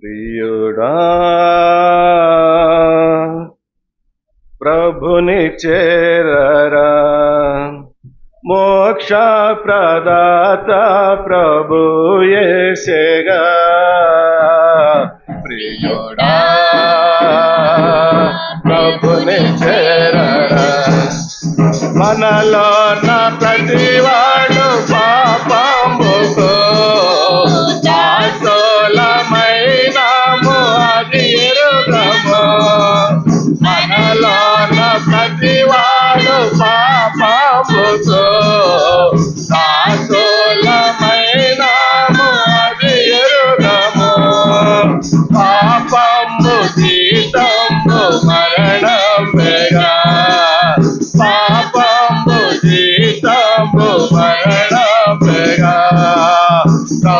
ప్రియుడా ప్రభుని చేరరా మోక్ష ప్రదాత ప్రభు ప్రభుయేసేగా ప్రియుడా ప్రభుని చేరరా మనలో నా ప్రతి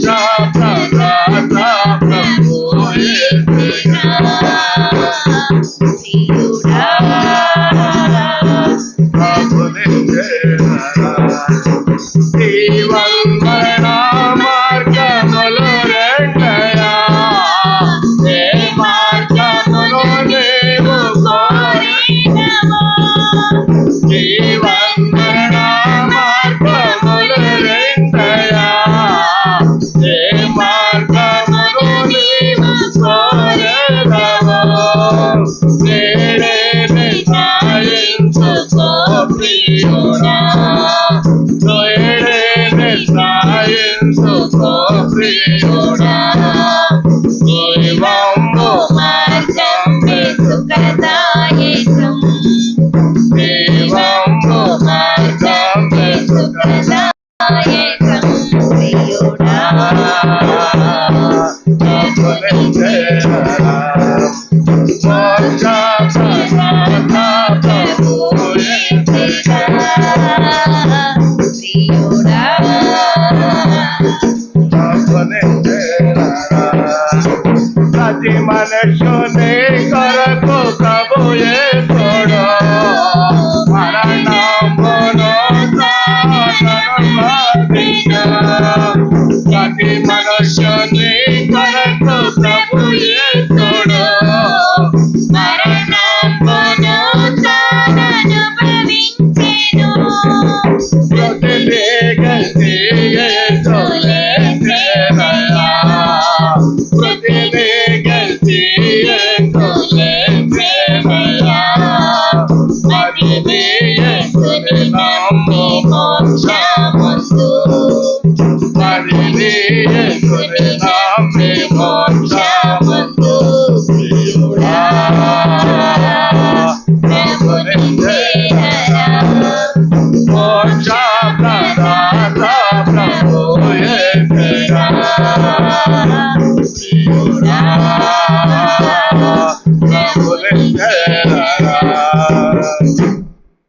pra, pra, pra, pra, pra, Cristo sufrió una Spanish